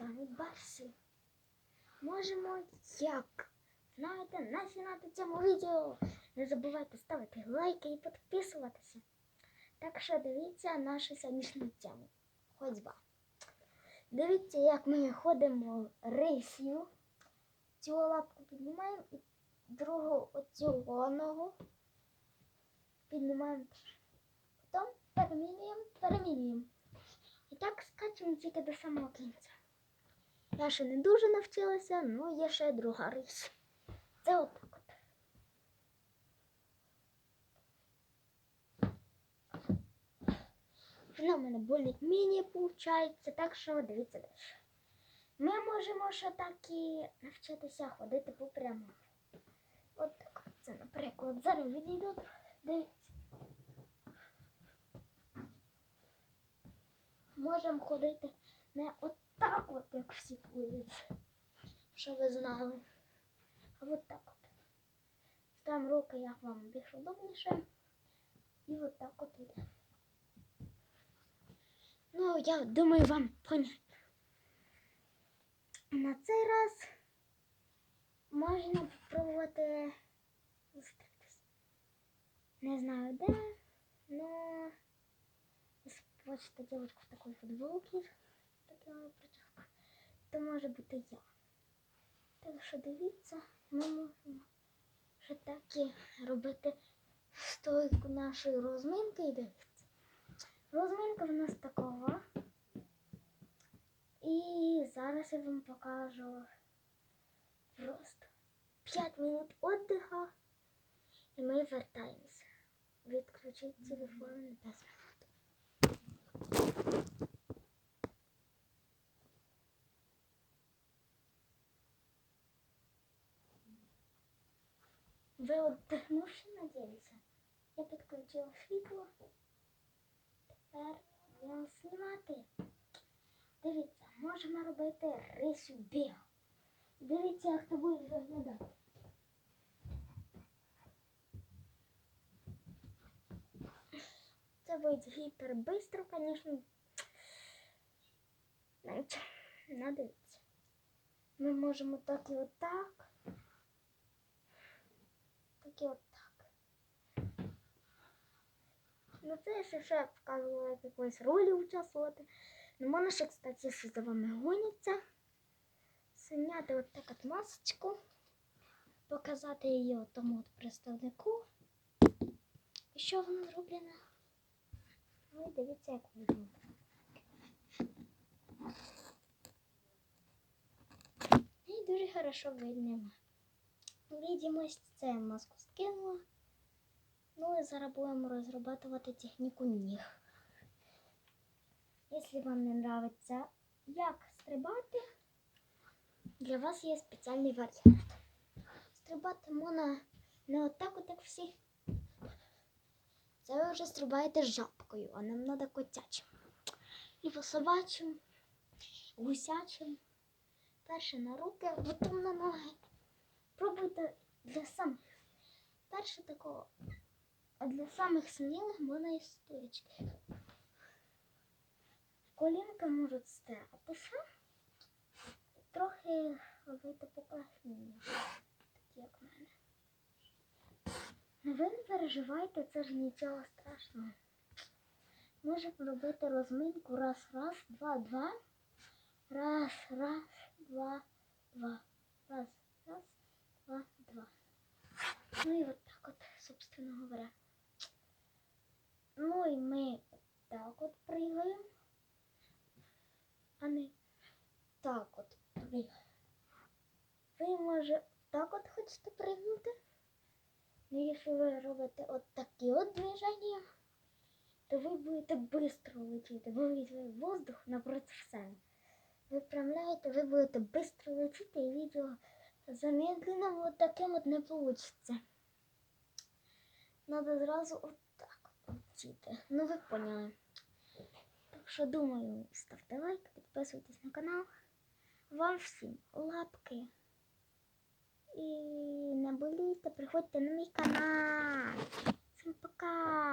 вами Барсі. Можемо як? Знаєте, насінати цьому відео. Не забувайте ставити лайки і підписуватися. Так що дивіться нашу сьогоднішню тему. Ходьба. Дивіться, як ми ходимо рисью. Цю лапку піднімаємо і другу оцю ногу піднімаємо. Потім перемінюємо, перемінюємо. І так скачемо тільки до самого кінця. Я ще не дуже навчилася, але є ще друга рись. Це отак от. Вона в мене більш-міні виходить, так що дивіться далі. Ми можемо ще так і навчитися ходити по прямому. От так. Це, наприклад, зараз відійду. Дивіться. Можемо ходити не отак, от, як всі ходять, що ви знали. А от так от. Ставимо руки, як вам більш удобніше. І от так от іде. Ну, я думаю, вам понятно. На цей раз можна спробувати зустрітися. Не знаю де, но побачите девушку в такой футболке, такими протягах, то може бути я. Так що дивіться, ми можемо ще так і робити стойку нашої розминки і дивіться. Розминка в нас такова. І зараз я вам покажу просто 5 минут отдиха і ми вертаємося. Відключіть телефон на 5 минут. Ви отдихнувши, надіюся. Я підключила світло. Тепер будемо знімати. Дивіться, можемо робити рисю біг. Дивіться, як це буде виглядати. Це буде гіпербистро, звісно. Ну, нічого, ну, дивіться. Ми можемо так і отак. І отак. Ну це я ще ще показувала якоїсь ролі участвувати. Ну, можна ще, кстати, що за вами гоняться. Зняти от так от масочку. Показати її тому от представнику. І що воно зроблено? Ну і дивіться, як видно. І дуже хорошо видно. Видимость це я маску скинула. Ну і зараз будемо розробляти техніку ніг. Якщо вам не подобається, як стрибати, для вас є спеціальний варіант. Стрибати можна не отак, от як всі. Це ви вже стрибаєте жабкою, а нам треба котячим. І собачим, гусячим. Перше на руки, потім на ноги. Пробуйте для самих. Перше такого. А для самих смілих можна і стоячки. Колінка можуть стиратися. Трохи робити покраснення, такі як в мене. Ну, Ви не переживайте, це ж нічого страшного. Можемо робити розминку раз, раз, два, два. Раз, раз, два, два. Раз, раз, два, два. Ну і от так от, собственно говоря. Ну і ми так от пригаємо, а не так от пригаємо. Ви може так от хочете пригнути? Ну, якщо ви робите от такі от движення, то ви будете швидко летіти, бо воздух напроти себе. Виправляєте, ви будете швидко летіти і відео замедлено от таким от не вийде. Надо зразу от так от. Ну ви поняли. Так що думаю, ставте лайк, підписуйтесь на канал. Вам всім лапки. І не болійте, приходьте на мій канал. Всім пока!